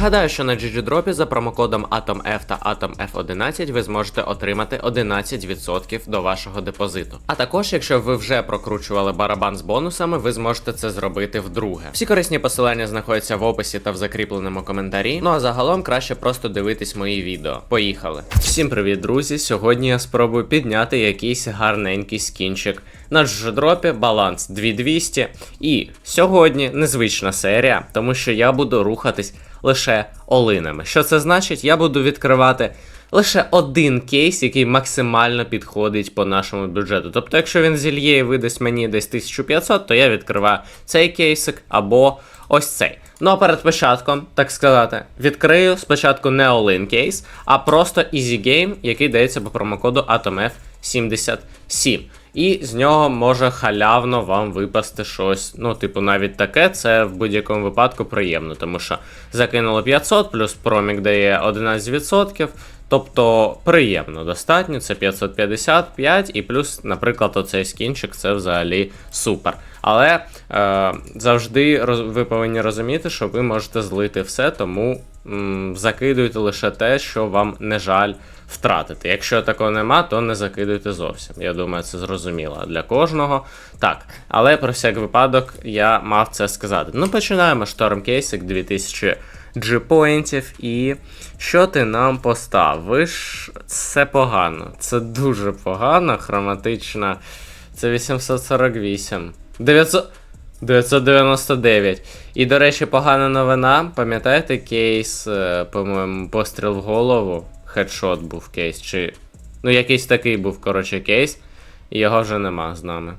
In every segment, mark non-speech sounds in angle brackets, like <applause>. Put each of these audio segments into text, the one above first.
Нагадаю, що на GGDrop за промокодом AtomF та AtomF11 ви зможете отримати 11% до вашого депозиту. А також, якщо ви вже прокручували барабан з бонусами, ви зможете це зробити вдруге. Всі корисні посилання знаходяться в описі та в закріпленому коментарі. Ну а загалом краще просто дивитись мої відео. Поїхали! Всім привіт, друзі! Сьогодні я спробую підняти якийсь гарненький скінчик. На GGDrop баланс 2200. І сьогодні незвична серія, тому що я буду рухатись лише олинами. Що це значить? Я буду відкривати лише один кейс, який максимально підходить по нашому бюджету. Тобто, якщо він зільє і видасть мені десь 1500, то я відкриваю цей кейсик або ось цей. Ну а перед початком, так сказати, відкрию спочатку не all-in кейс, а просто easy game, який дається по промокоду AtomF77. І з нього може халявно вам випасти щось. Ну, типу, навіть таке, це в будь-якому випадку приємно, тому що закинуло 500, плюс промік дає 11%. Тобто приємно достатньо, це 555, і плюс, наприклад, оцей скінчик це взагалі супер. Але е, завжди роз, ви повинні розуміти, що ви можете злити все, тому м, закидуйте лише те, що вам не жаль втратити. Якщо такого нема, то не закидуйте зовсім. Я думаю, це зрозуміло для кожного. Так, але про всяк випадок я мав це сказати. Ну, починаємо шторм кейсик 2000 G-поінтів. І що ти нам поставиш? Це погано. Це дуже погано. Хроматична. Це 848. 900. 999. І, до речі, погана новина. Пам'ятаєте кейс, е, по-моєму, постріл в голову? Хедшот був кейс. Чи. Ну, якийсь такий був, коротше, кейс. І його вже нема з нами.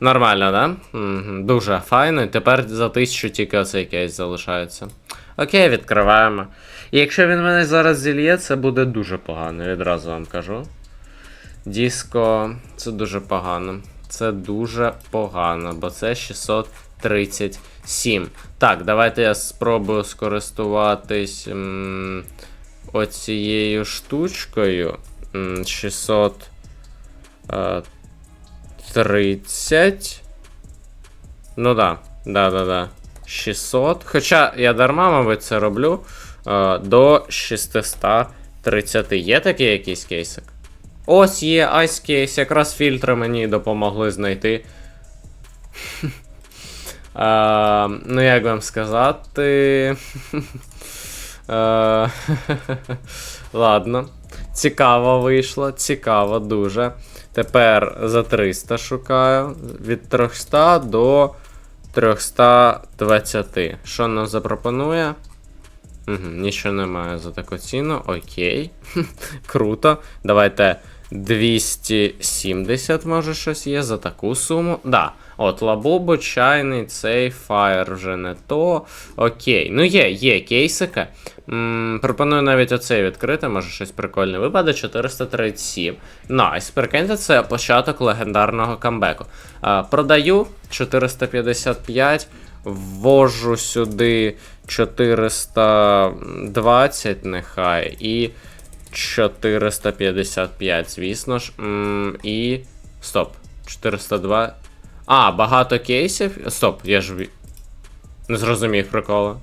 Нормально, да? Угу. Дуже файно. І тепер за тисячу тільки оцей кейс залишається. Окей, відкриваємо. І якщо він мене зараз зільє, це буде дуже погано, відразу вам кажу. Діско, це дуже погано. Це дуже погано, бо це 637. Так, давайте я спробую скористуватись оцією штучкою. 630. Ну да, да, да, да. 600. Хоча я дарма, мабуть, це роблю. е, До 630. Є такий якийсь кейсик? Ось є Ice кейс, якраз фільтри мені допомогли знайти. <laughs> Е, Ну, як вам сказати. <laughs> Е, <laughs> Ладно. Цікаво вийшло, цікаво дуже. Тепер за 300 шукаю. Від 300 до 320. Що нам запропонує? Угу, нічого немає за таку ціну. Окей. <laughs> Круто. Давайте 270, може, щось є за таку суму. Да. От, лабубо, чайний, цей фаєр вже не то. Окей. Ну є, є кейсики. М, пропоную навіть оцей відкрити, може щось прикольне випаде. 437. Найс. Прикиньте, це початок легендарного камбеку. А, продаю 455. Ввожу сюди 420, нехай. І 455, звісно ж. І. Стоп. 402. А, багато кейсів. Стоп, я ж. Не зрозумів прикола.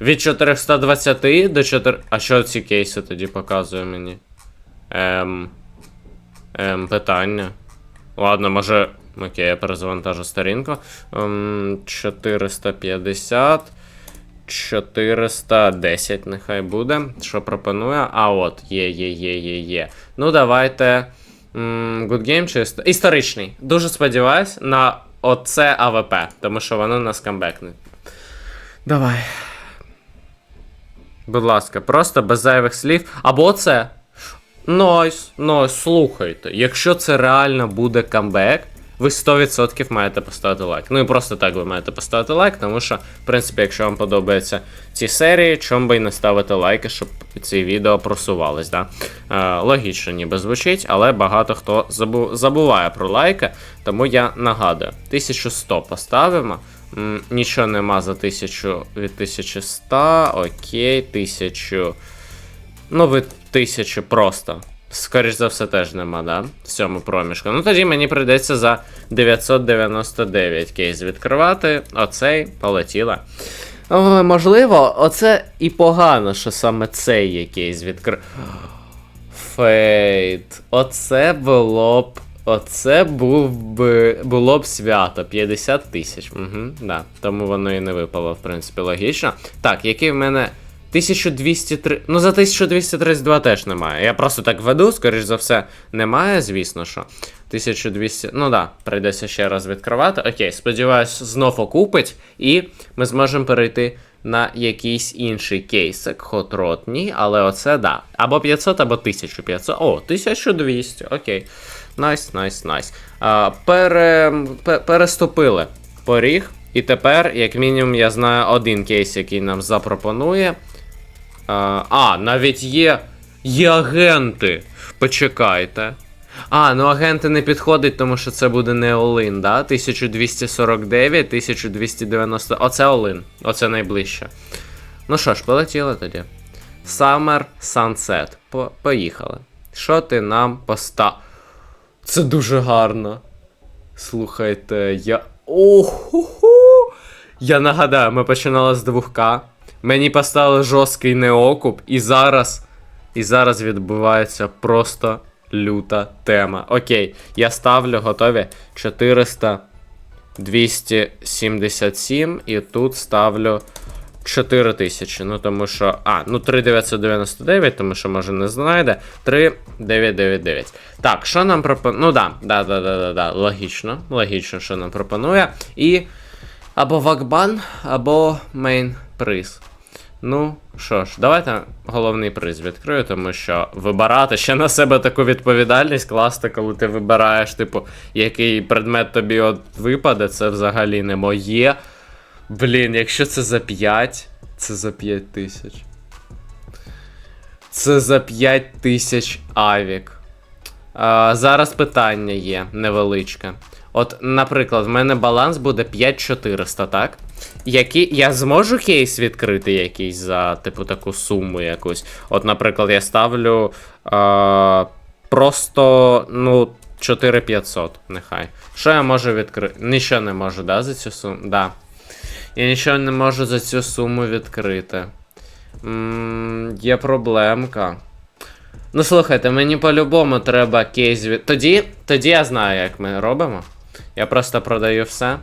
Від 420 до 4. А що ці кейси тоді показує мені? Ем. Ем, питання. Ладно, може. Окей, я перезавантажу сторінку. Ем, 450. 410 нехай буде. Що пропонує? А от, є, є, є, є, є. Ну, давайте. Good Game чи історичний. Дуже сподіваюсь на оце АВП, тому що воно нас камбекне. Давай. Будь ласка, просто без зайвих слів. Або це. Найс, найс, слухайте. Якщо це реально буде камбек, ви 100% маєте поставити лайк. Ну і просто так ви маєте поставити лайк, тому що, в принципі, якщо вам подобаються ці серії, чому би і не ставити лайки, щоб ці відео просувались. Да? Е, логічно ніби звучить, але багато хто забу- забуває про лайки, тому я нагадую: 1100 поставимо. Нічого нема за 1000 від 1100, окей, 1000. Ну, ви 1000 просто. Скоріш за все, теж нема, да? В цьому проміжку. Ну тоді мені прийдеться за 999 кейс відкривати. Оцей полетіла. О, можливо, оце і погано, що саме цей якийсь відкрив. Фейт. Оце було б. Оце був би було б свято 50 тисяч. Угу, да. Тому воно і не випало, в принципі, логічно. Так, який в мене. 1203. Ну, за 1232 теж немає. Я просто так веду, скоріш за все, немає, звісно що. 1200. Ну да, прийдеться ще раз відкривати. Окей, сподіваюсь, знов окупить, і ми зможемо перейти на якийсь інший кейсик. Хотрот, ні, але оце да. Або 500, або 1500. О, 1200, окей. Найс, найс, найс. Пере, переступили поріг. І тепер, як мінімум, я знаю один кейс, який нам запропонує. А, навіть є. Є агенти. Почекайте. А, ну агенти не підходить, тому що це буде не Олин, да? 1249, 1290. Оце Олин. Оце найближче. Ну що ж, полетіли тоді. Summer Sunset. По- поїхали. Що ти нам поста. Це дуже гарно. Слухайте, я. Оху! Я нагадаю, ми починали з 2К. Мені поставили жорсткий неокуп, і зараз. І зараз відбувається просто люта тема. Окей, я ставлю готові 400 277, і тут ставлю 4000. Ну тому що. А, ну 3999, тому що може не знайде. 3999. Так, що нам пропонує. Ну да, да, да, да, да, да. Логічно. Логічно, що нам пропонує. І. Або вакбан, або мейн приз. Ну що ж, давайте головний приз відкрию, тому що вибирати ще на себе таку відповідальність класти, коли ти вибираєш, типу, який предмет тобі от випаде, це взагалі не моє. Блін, якщо це за 5, це за 5 тисяч. Це за 5 тисяч авік. А, зараз питання є невеличке. От, наприклад, в мене баланс буде 5400, так? Які... Я зможу кейс відкрити якийсь за, типу, таку суму якусь. От, наприклад, я ставлю а, просто, ну, 4500, нехай. Що я можу відкрити? Нічого не можу, да, за цю суму? Да. Я нічого не можу за цю суму відкрити. м є проблемка. Ну слухайте, мені по-любому треба кейс від. Тоді, тоді я знаю, як ми робимо. Я просто продаю все.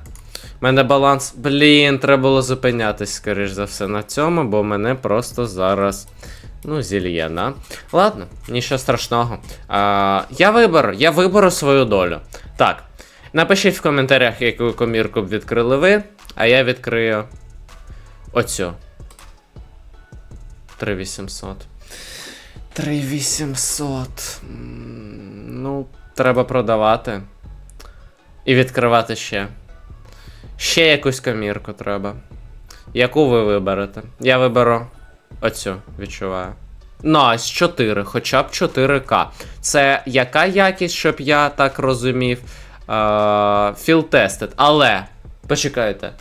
У мене баланс. Блін, треба було зупинятись, скоріш за все, на цьому, бо мене просто зараз. Ну, зільє, да? Ладно, нічого страшного. А, я виберу, я виберу свою долю. Так. Напишіть в коментарях, яку комірку б відкрили ви, а я відкрию оцю. 3800. 3800. Ну, треба продавати. І відкривати ще. Ще якусь комірку треба. Яку ви виберете? Я виберу оцю, відчуваю. Найс, 4, хоча б 4К. Це яка якість, щоб я так розумів? Field tested. Але. Почекайте.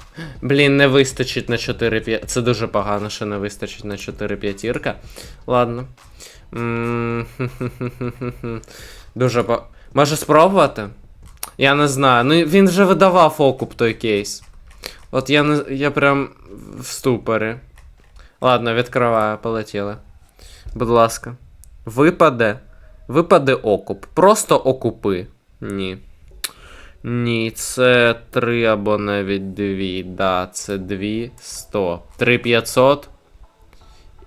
Блін, не вистачить на 4 5. Це дуже погано, що не вистачить на 4 п'ятірка. Ладно. М, <laughs> хе-хе-хе-хе-хе. Дуже по. Може спробувати? Я не знаю. Ну він вже видавав окуп той кейс. От я не. Я прям в ступорі. Ладно, відкриваю, полетіли. Будь ласка. Випаде. Випаде окуп. Просто окупи. Ні. Ні, це 3 або навіть 2. Да, це 2 100. 3500.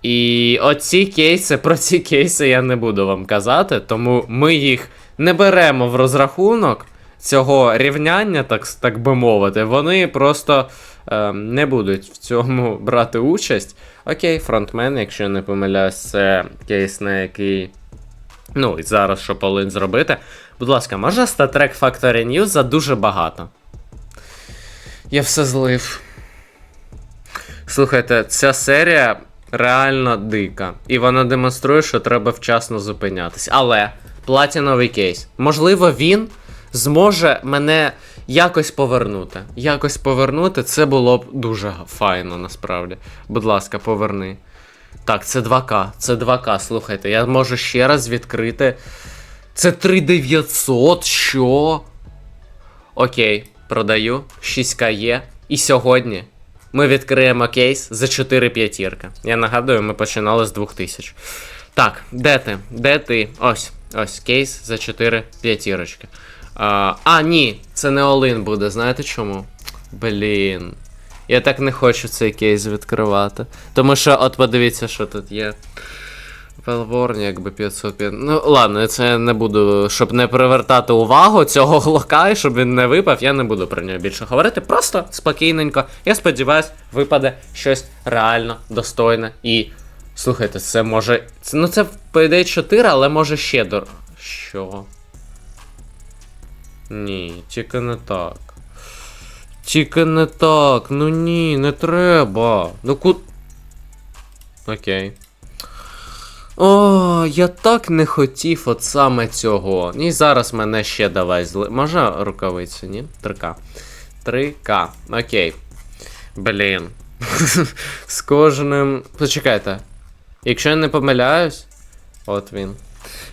І оці кейси, про ці кейси я не буду вам казати, тому ми їх не беремо в розрахунок цього рівняння, так, так би мовити. Вони просто е, не будуть в цьому <laughs> брати участь. Окей, фронтмен, якщо я не помиляюсь, це кейс, на який. Ну, і зараз що повинен зробити. Будь ласка, може статрек Factory News за дуже багато. Я все злив. Слухайте, ця серія реально дика. І вона демонструє, що треба вчасно зупинятись. Але платіновий кейс. Можливо, він зможе мене якось повернути. Якось повернути, це було б дуже файно, насправді. Будь ласка, поверни. Так, це 2К. Це 2К, слухайте, я можу ще раз відкрити. Це 3900, що? Окей, продаю. 6К є. І сьогодні. ми відкриємо кейс за 4 п'ятірки. Я нагадую, ми починали з 2000. Так, де ти? Де ти? Ось, ось, кейс за 4 п'ятірочки. А, ні, це не Олин буде, знаєте чому? Блін. Я так не хочу цей кейс відкривати. Тому що, от подивіться, що тут є. Велворні, якби 505. Ну, ладно, я не буду, щоб не привертати увагу цього глока, і щоб він не випав, я не буду про нього більше говорити. Просто спокійненько. Я сподіваюсь, випаде щось реально достойне. І. Слухайте, це може. Це, ну це по ідеї 4, але може ще до. Що? Ні, тільки не так. Тільки не так. Ну ні, не треба. Ну ку. Окей. О, я так не хотів от саме цього. І зараз мене ще давай зли. Може рукавицю, ні? 3К. 3К. Окей. Блін. <laughs> З кожним. Почекайте. Якщо я не помиляюсь. От він.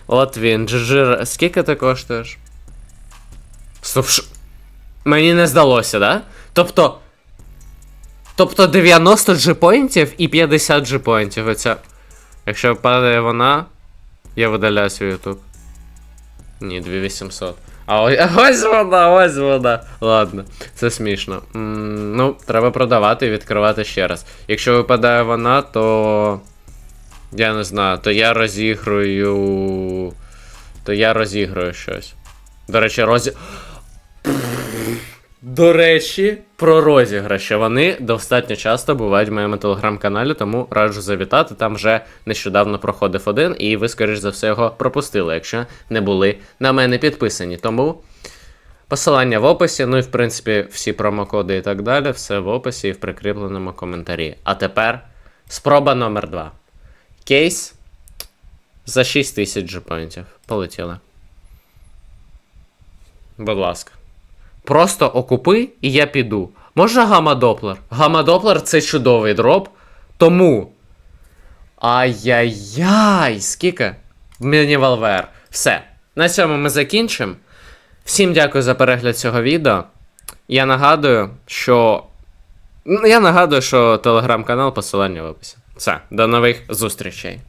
От він. Джиджир. Скільки ти коштуєш? Стоп. ш- Мені не здалося, да? Тобто. Тобто 90 джипоінтів і 50 джипоінтів. Оця. Якщо падає вона, я видаляю свій YouTube. Ні, 2800. А <laughs> ось, вона, ось вона. Ладно, це смішно. М, ну, треба продавати і відкривати ще раз. Якщо випадає вона, то. Я не знаю, то я розіграю. То я розіграю щось. До речі, розі. До речі, про розіграші. Вони достатньо часто бувають в моєму телеграм-каналі, тому раджу завітати. Там вже нещодавно проходив один, і ви, скоріш за все, його пропустили, якщо не були на мене підписані. Тому посилання в описі, ну і в принципі всі промокоди і так далі, все в описі і в прикріпленому коментарі. А тепер спроба номер 2 Кейс за 6 тисяч джепоінтів. Полетіли. Будь ласка. Просто окупи і я піду. Можна гамма-доплер? Гамма-доплер це чудовий дроп. Тому. Ай-яй-яй, скільки? Мені Валвер. Все. На цьому ми закінчимо. Всім дякую за перегляд цього відео. Я нагадую, що. Я нагадую, що телеграм-канал посилання в описі. Все, до нових зустрічей.